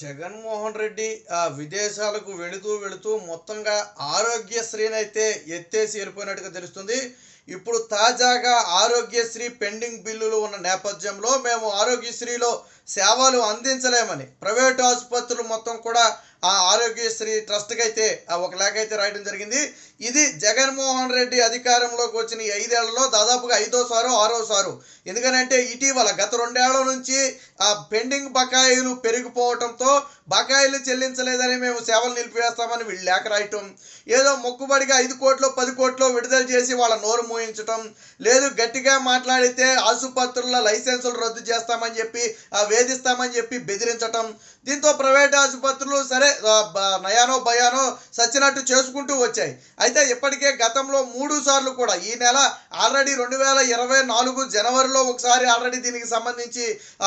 జగన్మోహన్ రెడ్డి ఆ విదేశాలకు వెళుతూ వెళుతూ మొత్తంగా ఆరోగ్యశ్రీనైతే ఎత్తేసి వెళ్ళిపోయినట్టుగా తెలుస్తుంది. ఇప్పుడు తాజాగా ఆరోగ్యశ్రీ పెండింగ్ బిల్లులు ఉన్న నేపథ్యంలో మేము ఆరోగ్యశ్రీలో సేవలు అందించలేమని ప్రైవేట్ ఆసుపత్రులు మొత్తం కూడా ఆ ఆరోగ్యశ్రీ ట్రస్ట్కి అయితే ఆ ఒక లేఖ అయితే రాయడం జరిగింది. ఇది జగన్మోహన్ రెడ్డి అధికారంలోకి వచ్చిన ఐదేళ్ళలో దాదాపుగా ఐదోసారు ఆరోసారు ఎందుకనంటే ఇటీవల గత రెండేళ్ళ నుంచి ఆ పెండింగ్ బకాయిలు పెరిగిపోవడంతో బకాయిలు చెల్లించలేదని మేము సేవలు నిలిపివేస్తామని వీళ్ళు లేఖ రాయటం. ఏదో మొక్కుబడిగా ఐదు కోట్లు పది కోట్లు విడుదల చేసి వాళ్ళ నోరు మూయించటం. లేదు గట్టిగా మాట్లాడితే ఆసుపత్రుల లైసెన్సులు రద్దు చేస్తామని చెప్పి ఆ వేధిస్తామని చెప్పి బెదిరించటం. దీంతో ప్రైవేట్ ఆసుపత్రులు సరే నయానో భయానో సచ్చినట్టు చేసుకుంటూ వచ్చాయి. అయితే ఇప్పటికే గతంలో మూడు సార్లు కూడా ఈ నెల ఆల్రెడీ రెండు వేల ఇరవై నాలుగు జనవరిలో ఒకసారి ఆల్రెడీ దీనికి సంబంధించి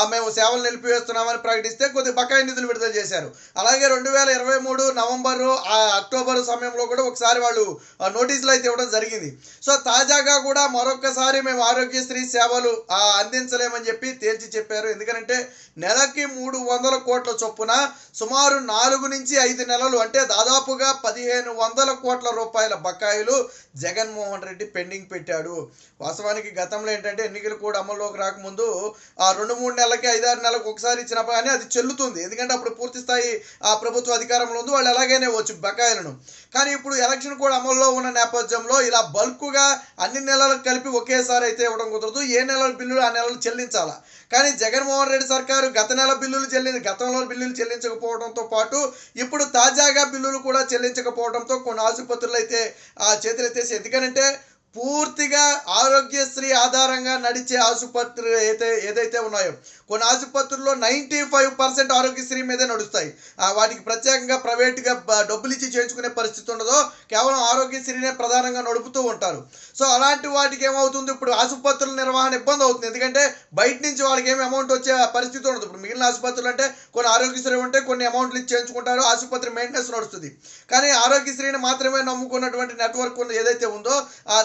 మేము సేవలు నిలిపివేస్తున్నామని ప్రకటిస్తే కొద్ది బకాయి నిధులు విడుదల చేశారు. అలాగే రెండు వేల ఇరవై మూడు నవంబరు ఆ, అక్టోబర్ సమయంలో కూడా ఒకసారి వాళ్ళు నోటీసులు అయితే ఇవ్వడం జరిగింది. సో తాజాగా కూడా మరొకసారి మేము ఆరోగ్యశ్రీ సేవలు అందించలేమని చెప్పి తేల్చి చెప్పారు. ఎందుకంటే నెలకి మూడు వందల కోట్ల చొప్పున సుమారు నాలుగు నుంచి ఐదు నెలలు అంటే దాదాపుగా పదిహేను వందల కోట్ల రూపాయల బకాయిలు జగన్మోహన్ రెడ్డి పెండింగ్ పెట్టాడు. వాస్తవానికి గతంలో ఏంటంటే ఎన్నికలు కూడా అమల్లోకి రాకముందు ఆ రెండు మూడు నెలలకి ఐదారు నెలలకు ఒకసారి ఇచ్చిన కానీ అది చెల్లుతుంది. ఎందుకంటే అప్పుడు పూర్తి స్థాయి ఆ ప్రభుత్వ అధికారంలో ఉంది వాళ్ళు ఎలాగైనా వచ్చు బకాయిలను. కానీ ఇప్పుడు ఎలక్షన్ కూడా అమల్లో ఉన్న నేపథ్యంలో ఇలా బల్క్గా అన్ని నెలలకు కలిపి ఒకేసారి అయితే ఇవ్వడం కుదరదు. ఏ నెలల బిల్లులు ఆ నెలలు చెల్లించాలా? కానీ జగన్మోహన్ రెడ్డి సర్కారు గత నెల బిల్లులు చెల్లి గతంలో బిల్లులు చెల్లించకపోవడంతో పాటు ఇప్పుడు తాజాగా బిల్లులు కూడా చెల్లించకపోవడంతో కొన్ని ఆసుపత్రులు అయితే ఆ చేతులెత్తేసి ఎందుకనంటే పూర్తిగా ఆరోగ్యశ్రీ ఆధారంగా నడిచే ఆసుపత్రులు అయితే ఏదైతే ఉన్నాయో కొన్ని ఆసుపత్రుల్లో నైంటీ ఫైవ్ పర్సెంట్ ఆరోగ్యశ్రీ మీదే నడుస్తాయి. వాటికి ప్రత్యేకంగా ప్రైవేట్గా డబ్బులు ఇచ్చి చేయించుకునే పరిస్థితి ఉండదో కేవలం ఆరోగ్యశ్రీనే ప్రధానంగా నడుపుతూ ఉంటారు. సో అలాంటి వాటికి ఏమవుతుంది? ఇప్పుడు ఆసుపత్రుల నిర్వహణ ఇబ్బంది అవుతుంది. ఎందుకంటే బయట నుంచి వాళ్ళకి ఏమి అమౌంట్ వచ్చే పరిస్థితి ఉండదు. ఇప్పుడు మిగిలిన ఆసుపత్రులు అంటే కొన్ని ఆరోగ్యశ్రీ ఉంటే కొన్ని అమౌంట్లు ఇచ్చి చేయించుకుంటారు. ఆసుపత్రి మెయింటెనెన్స్ నడుస్తుంది. కానీ ఆరోగ్యశ్రీని మాత్రమే నమ్ముకున్నటువంటి నెట్వర్క్ ఉన్న ఏదైతే ఉందో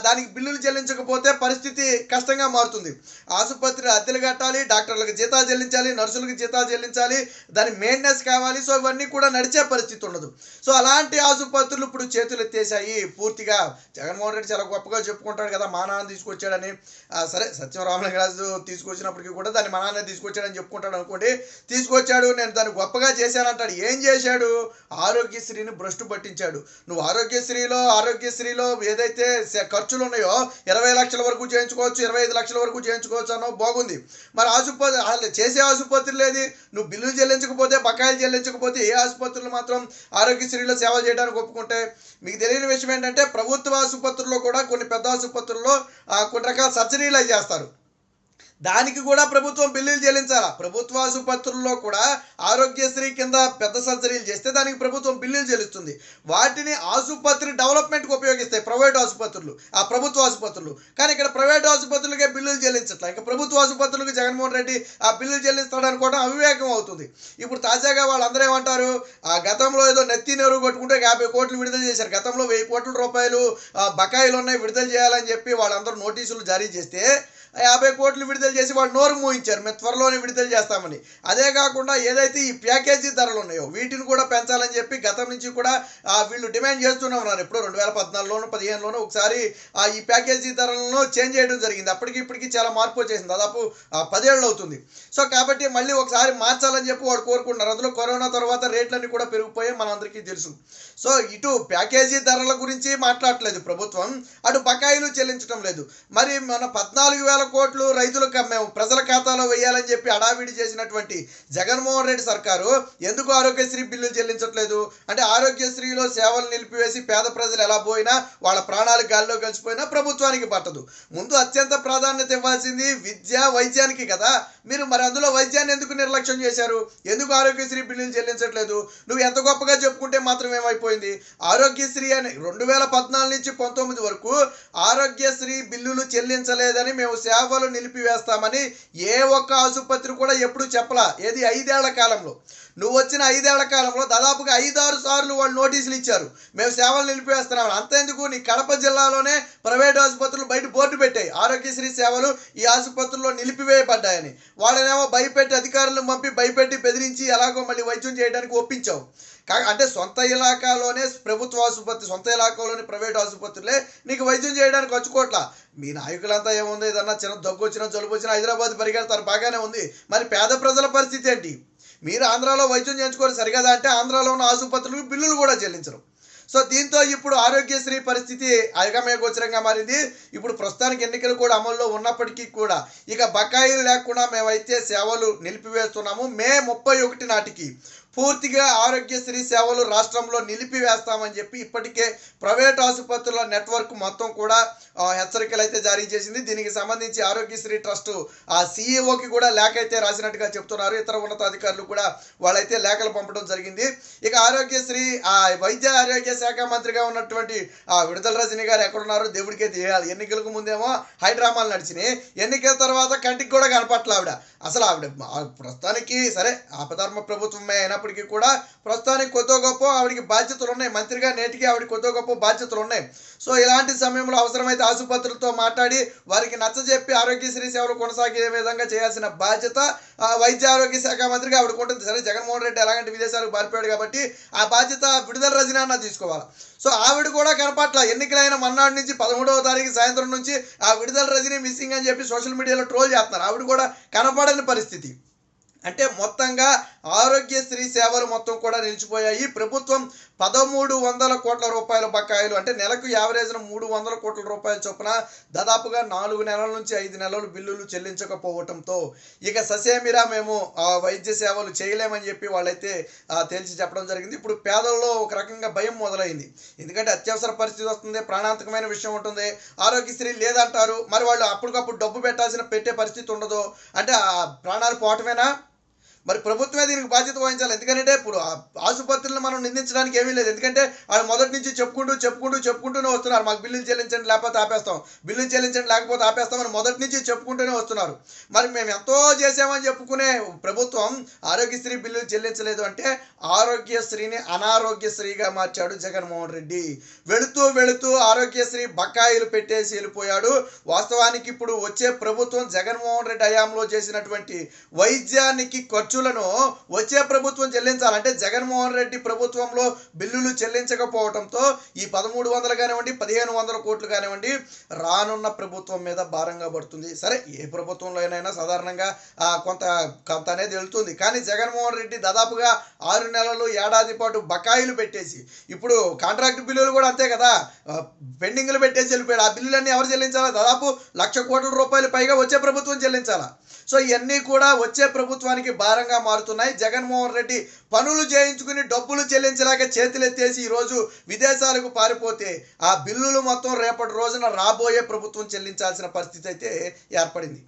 దానికి బిల్లులు చెల్లించకపోతే పరిస్థితి కష్టంగా మారుతుంది. ఆసుపత్రి అద్దెలు కట్టాలి డాక్టర్లకు జీతాలు చెల్లించాలి నర్సులకు జీతాలు చెల్లించాలి దాని మెయింటెనెన్స్ కావాలి. సో ఇవన్నీ కూడా నడిచే పరిస్థితి ఉండదు. సో అలాంటి ఆసుపత్రులు ఇప్పుడు చేతులు ఎత్తేసాయి పూర్తిగా జగన్మోహన్ రెడ్డి చాలా గొప్పగా చెప్పుకుంటాడు కదా మా నాన్న తీసుకొచ్చాడని. సరే సత్యం రామలింగరాజు తీసుకొచ్చినప్పటికీ కూడా దాన్ని మా నాన్న తీసుకొచ్చాడని చెప్పుకుంటాడు అనుకోండి. తీసుకొచ్చాడు నేను దాన్ని గొప్పగా చేశానంటాడు. ఏం చేశాడు? ఆరోగ్యశ్రీని భ్రష్టు పట్టించాడు. నువ్వు ఆరోగ్యశ్రీలో ఆరోగ్యశ్రీలో ఏదైతే ఖర్చులు ఉన్నాయో ఇరవై లక్షల వరకు చేయించుకోవచ్చు ఇరవై ఐదు లక్షల వరకు చేయించుకోవచ్చు అన్నో బాగుంది. మరి ఆసుపత్రి చేసే ఆసుపత్రి లేదు. నువ్వు బిల్లులు చెల్లించకపోతే బకాయిలు చెల్లించకపోతే ఏ ఆసుపత్రులు మాత్రం ఆరోగ్యశ్రీలో సేవ చేయడానికి ఒప్పుకుంటే? మీకు తెలియని విషయం ఏంటంటే ప్రభుత్వ ఆసుపత్రుల్లో కూడా కొన్ని పెద్ద ఆసుపత్రుల్లో కొన్ని రకాల సర్జరీలు అవి చేస్తారు. దానికి కూడా ప్రభుత్వం బిల్లులు చెల్లించాలా? ప్రభుత్వ ఆసుపత్రుల్లో కూడా ఆరోగ్యశ్రీ కింద పెద్ద సర్జరీలు చేస్తే దానికి ప్రభుత్వం బిల్లులు చెల్లిస్తుంది. వాటిని ఆసుపత్రి డెవలప్మెంట్కి ఉపయోగిస్తాయి ప్రైవేట్ ఆసుపత్రులు ఆ ప్రభుత్వ ఆసుపత్రులు. కానీ ఇక్కడ ప్రైవేట్ ఆసుపత్రులకే బిల్లులు చెల్లించట్లా. ఇంకా ప్రభుత్వ ఆసుపత్రులకు జగన్మోహన్ రెడ్డి ఆ బిల్లులు చెల్లిస్తాడు అనుకోవడం అవివేకం అవుతుంది. ఇప్పుడు తాజాగా వాళ్ళందరూ ఏమంటారు? ఆ గతంలో ఏదో నెత్తి నెరువు కొట్టుకుంటే యాభై కోట్లు విడుదల చేశారు. గతంలో వెయ్యి కోట్ల రూపాయలు బకాయిలు ఉన్నాయి విడుదల చేయాలని చెప్పి వాళ్ళందరూ నోటీసులు జారీ చేస్తే యాభై కోట్లు విడుదల చేసి వాళ్ళు నోరు మూయించారు. మేము త్వరలోనే విడుదల చేస్తామని. అదే కాకుండా ఏదైతే ఈ ప్యాకేజీ ధరలు ఉన్నాయో వీటిని కూడా పెంచాలని చెప్పి గతం నుంచి కూడా వీళ్ళు డిమాండ్ చేస్తూనే ఉన్నారు. ఎప్పుడు రెండు వేల పద్నాలుగులోను పదిహేనులోను ఒకసారి ఆ, ఈ ప్యాకేజీ ధరలను చేంజ్ చేయడం జరిగింది. అప్పటికి ఇప్పటికి చాలా మార్పు వచ్చేసింది. దాదాపు పదేళ్ళు అవుతుంది. సో కాబట్టి మళ్ళీ ఒకసారి మార్చాలని చెప్పి వాడు కోరుకుంటున్నారు. అందులో కరోనా తర్వాత రేట్లన్నీ కూడా పెరిగిపోయాయి మనందరికీ తెలుసు. సో ఇటు ప్యాకేజీ ధరల గురించి మాట్లాడట్లేదు ప్రభుత్వం. అటు బకాయిలు చెల్లించడం లేదు. మరి మన పద్నాలుగు వేల కోట్లు రైతులకు మేము ప్రజల ఖాతాలో వేయాలని చెప్పి అడావిడి చేసినటువంటి జగన్మోహన్ రెడ్డి సర్కారు ఎందుకు ఆరోగ్యశ్రీ బిల్లులు చెల్లించట్లేదు? అంటే ఆరోగ్యశ్రీలో సేవలు నిలిపివేసి పేద ప్రజలు ఎలా పోయినా వాళ్ళ ప్రాణాలు గాల్లో కలిసిపోయినా ప్రభుత్వానికి పట్టదు. ముందు అత్యంత ప్రాధాన్యత ఇవ్వాల్సింది విద్య వైద్యానికి కదా. మీరు మరి అందులో వైద్యాన్ని ఎందుకు నిర్లక్ష్యం చేశారు? ఎందుకు ఆరోగ్యశ్రీ బిల్లులు చెల్లించట్లేదు? నువ్వు ఎంత గొప్పగా చెప్పుకుంటే మాత్రం ఏమైపోయింది? ఆరోగ్యశ్రీ అని రెండు వేల పద్నాలుగు నుంచి పంతొమ్మిది వరకు ఆరోగ్యశ్రీ బిల్లులు చెల్లించలేదని మేము సేవలు నిలిపివేస్తామని ఏ ఒక్క ఆసుపత్రి కూడా ఎప్పుడు చెప్పలా. ఏది ఐదేళ్ళ కాలంలో. నువ్వు వచ్చిన ఐదేళ్ళ కాలంలో దాదాపుగా ఐదారు సార్లు వాళ్ళు నోటీసులు ఇచ్చారు. మేము సేవలు నిలిపివేస్తున్నాం. అంతేందుకు? నీ కడప జిల్లాలోనే ప్రైవేట్ ఆసుపత్రులు బయట బోర్డు పెట్టాయి. ఆరోగ్యశ్రీ సేవలు ఈ ఆసుపత్రుల్లో నిలిపివేయబడ్డాయని. వాళ్ళనేమో భయపెట్టి అధికారులను పంపి భయపెట్టి బెదిరించి ఎలాగో మళ్ళీ వైద్యం చేయడానికి ఒప్పించావు. కా అంటే సొంత ఇలాకాలోనే ప్రభుత్వ ఆసుపత్రి సొంత ఇలాకాలోని ప్రైవేట్ ఆసుపత్రులే నీకు వైద్యం చేయడానికి వచ్చుకోట్ల మీ నాయకులంతా ఏముంది? ఏదన్నా చిన్న దగ్గు వచ్చినా జలుబు వచ్చినా హైదరాబాద్ పరిగెడతారు. బాగానే ఉంది. మరి పేద ప్రజల పరిస్థితి ఏంటి? మీరు ఆంధ్రాలో వైద్యం చేయించుకోరు సరిగదా అంటే ఆంధ్రాలో ఉన్న ఆసుపత్రులకు బిల్లులు కూడా చెల్లించరు. సో దీంతో ఇప్పుడు ఆరోగ్యశ్రీ పరిస్థితి అగమేగోచరంగా మారింది. ఇప్పుడు ప్రస్తుతానికి ఎన్నికలు కూడా అమల్లో ఉన్నప్పటికీ కూడా ఇక బకాయిలు లేకుండా మేమైతే సేవలు నిలిపివేస్తున్నాము. మే ముప్పై ఒకటి నాటికి పూర్తిగా ఆరోగ్యశ్రీ సేవలు రాష్ట్రంలో నిలిపివేస్తామని చెప్పి ఇప్పటికే ప్రైవేట్ ఆసుపత్రుల నెట్వర్క్ మొత్తం కూడా హెచ్చరికలు అయితే జారీ చేసింది. దీనికి సంబంధించి ఆరోగ్యశ్రీ ట్రస్ట్ ఆ సీఈఓకి కూడా లేఖ అయితే రాసినట్టుగా చెప్తున్నారు. ఇతర ఉన్నతాధికారులు కూడా వాళ్ళైతే లేఖలు పంపడం జరిగింది. ఇక ఆరోగ్యశ్రీ ఆ వైద్య ఆరోగ్య శాఖ మంత్రిగా ఉన్నటువంటి ఆ విడుదల రజనీ గారు ఎక్కడున్నారు దేవుడికే తెలియాలి ఎన్నికలకు ముందేమో హైడ్రామాలు నడిచినాయి. ఎన్నికల తర్వాత కంటికి కూడా కనపట్ల ఆవిడ. అసలు ఆవిడ ప్రస్తుతానికి సరే ఆపధర్మ ప్రభుత్వమే అయినా అయినప్పటికీ కూడా ప్రస్తుతానికి కొద్దో గొప్ప ఆవిడకి బాధ్యతలు ఉన్నాయి. మంత్రిగా నేటికి ఆవిడ కొద్దో గొప్ప బాధ్యతలు ఉన్నాయి. సో ఇలాంటి సమయంలో అవసరమైతే ఆసుపత్రులతో మాట్లాడి వారికి నచ్చజెప్పి ఆరోగ్యశ్రీ సేవలు కొనసాగే విధంగా చేయాల్సిన బాధ్యత వైద్య ఆరోగ్య శాఖ మంత్రిగా ఆవిడకు ఉంటుంది. సరే జగన్మోహన్ రెడ్డి ఎలాగంటే విదేశాలకు పారిపోయాడు కాబట్టి ఆ బాధ్యత విడుదల రజనా తీసుకోవాలి? సో ఆవిడ కూడా కనపట్ల ఎన్నికలైన మన్నాడు నుంచి పదమూడవ తారీఖు సాయంత్రం నుంచి ఆ విడుదల రజనీ మిస్సింగ్ అని చెప్పి సోషల్ మీడియాలో ట్రోల్ చేస్తున్నారు. ఆవిడ కూడా కనపడని పరిస్థితి. అంటే మొత్తంగా ఆరోగ్యశ్రీ సేవలు మొత్తం కూడా నిలిచిపోయాయి. ప్రభుత్వం పదమూడు వందల కోట్ల రూపాయల బకాయిలు అంటే నెలకు యావరేజ్న మూడు వందల కోట్ల రూపాయల చొప్పున దాదాపుగా నాలుగు నెలల నుంచి ఐదు నెలలు బిల్లులు చెల్లించకపోవటంతో ఇక ససేమిరా మేము వైద్య సేవలు చేయలేమని చెప్పి వాళ్ళైతే తేల్చి చెప్పడం జరిగింది. ఇప్పుడు పేదల్లో ఒక రకంగా భయం మొదలైంది. ఎందుకంటే అత్యవసర పరిస్థితి వస్తుంది ప్రాణాంతకమైన విషయం ఉంటుంది ఆరోగ్యశ్రీ లేదంటారు. మరి వాళ్ళు అప్పటికప్పుడు డబ్బు పెట్టాల్సిన పెట్టే పరిస్థితి ఉండదు. అంటే ఆ ప్రాణాలు పోవటమేనా? మరి ప్రభుత్వమే దీనికి బాధ్యత వహించాలి. ఎందుకంటే ఇప్పుడు ఆ ఆసుపత్రులను మనం నిందించడానికి ఏమీ లేదు. ఎందుకంటే వాళ్ళు మొదటి నుంచి చెప్పుకుంటూ చెప్పుకుంటూ చెప్పుకుంటూనే వస్తున్నారు. మాకు బిల్లులు చెల్లించండి లేకపోతే ఆపేస్తాం. బిల్లులు చెల్లించండి లేకపోతే ఆపేస్తామని మొదటి నుంచి చెప్పుకుంటూనే వస్తున్నారు. మరి మేము ఎంతో చేసామని చెప్పుకునే ప్రభుత్వం ఆరోగ్యశ్రీ బిల్లులు చెల్లించలేదు అంటే ఆరోగ్యశ్రీని అనారోగ్యశ్రీగా మార్చాడు జగన్మోహన్ రెడ్డి. వెళుతూ వెళుతూ ఆరోగ్యశ్రీ బకాయిలు పెట్టేసి వెళ్ళిపోయాడు. వాస్తవానికి ఇప్పుడు వచ్చే ప్రభుత్వం జగన్మోహన్ రెడ్డి హయాంలో చేసినటువంటి వైద్యానికి ఖర్చులను వచ్చే ప్రభుత్వం చెల్లించాలంటే జగన్మోహన్ రెడ్డి ప్రభుత్వంలో బిల్లులు చెల్లించకపోవడంతో ఈ పదమూడు వందలు కానివ్వండి పదిహేను వందల కోట్లు కానివ్వండి రానున్న ప్రభుత్వం మీద భారంగా పడుతుంది. సరే ఏ ప్రభుత్వంలో అయినా సాధారణంగా కొంత కొంత అనేది వెళ్తుంది. కానీ జగన్మోహన్ రెడ్డి దాదాపుగా ఆరు నెలలు ఏడాది పాటు బకాయిలు పెట్టేసి ఇప్పుడు కాంట్రాక్ట్ బిల్లులు కూడా అంతే కదా పెండింగ్లు పెట్టేసి వెళ్ళిపోయాడు. ఆ బిల్లులన్నీ ఎవరు చెల్లించాలా? దాదాపు లక్ష కోట్ల రూపాయలు పైగా వచ్చే ప్రభుత్వం చెల్లించాలా? సో ఇవన్నీ కూడా వచ్చే ప్రభుత్వానికి భారంగా మారుతున్నాయి. జగన్మోహన్ రెడ్డి పనులు చేయించుకుని డబ్బులు చెల్లించలేక చేతులెత్తేసి ఈరోజు విదేశాలకు పారిపోతే ఆ బిల్లులు మొత్తం రేపటి రోజున రాబోయే ప్రభుత్వం చెల్లించాల్సిన పరిస్థితి అయితే ఏర్పడింది.